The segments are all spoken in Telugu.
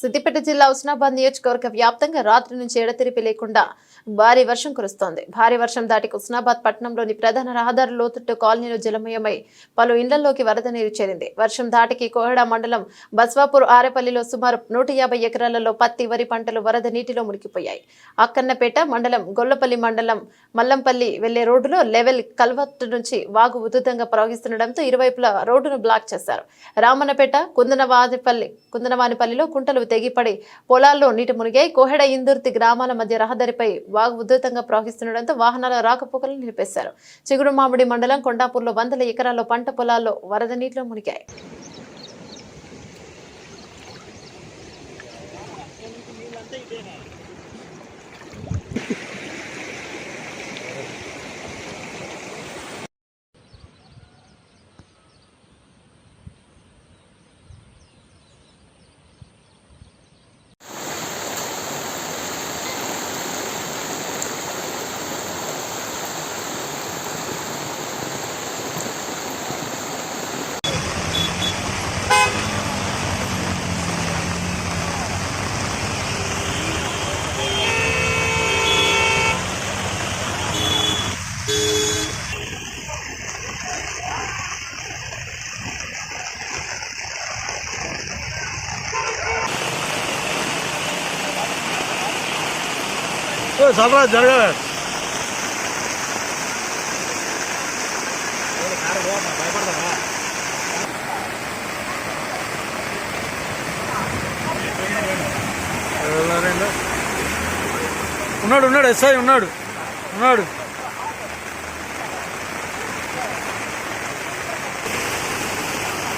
సిద్దిపేట జిల్లా హుస్నాబాద్ నియోజకవర్గ వ్యాప్తంగా రాత్రి నుంచి ఎడతెరిపి లేకుండా భారీ వర్షం కురుస్తోంది. భారీ వర్షం దాటికి హుస్నాబాద్ పట్టణంలోని ప్రధాన రహదారి లోతుట్టు కాలనీలో జలమయమై పలు ఇళ్ళలోకి వరద నీరు చేరింది. వర్షం దాటికి కోహెడ మండలం బస్వాపూర్ ఆరేపల్లిలో సుమారు నూట యాభై ఎకరాలలో పత్తి వరి పంటలు వరద నీటిలో మునిగిపోయాయి. అక్కన్నపేట మండలం గొల్లపల్లి మండలం మల్లంపల్లి వెళ్ళే రోడ్డులో లెవెల్ కల్వర్ట్ నుంచి వాగు ఉధృతంగా ప్రవహిస్తుండటంతో ఇరువైపులా రోడ్డును బ్లాక్ చేశారు. రామన్నపేట కుందనవాదిపల్లి కుందనవానిపల్లిలో కుంటలు తెగిపడి పొలాల్లో నీటి మునిగాయి. కోహెడ ఇందుర్తి గ్రామాల మధ్య రహదారిపై వాగు ఉధృతంగా ప్రవహిస్తుండటంతో వాహనాల రాకపోకలు నిలిపేశారు. చిగుడు మామిడి మండలం కొండాపూర్లో వందల ఎకరాల్లో పంట పొలాల్లో వరద నీటిలో మునిగాయి. చల్లరా జరగ ఉన్నాడు ఉన్నాడు ఎస్ఐ ఉన్నాడు ఉన్నాడు.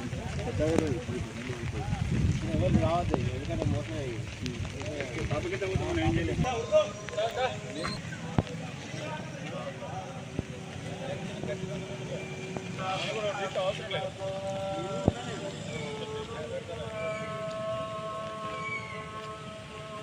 నారాయణ బంద్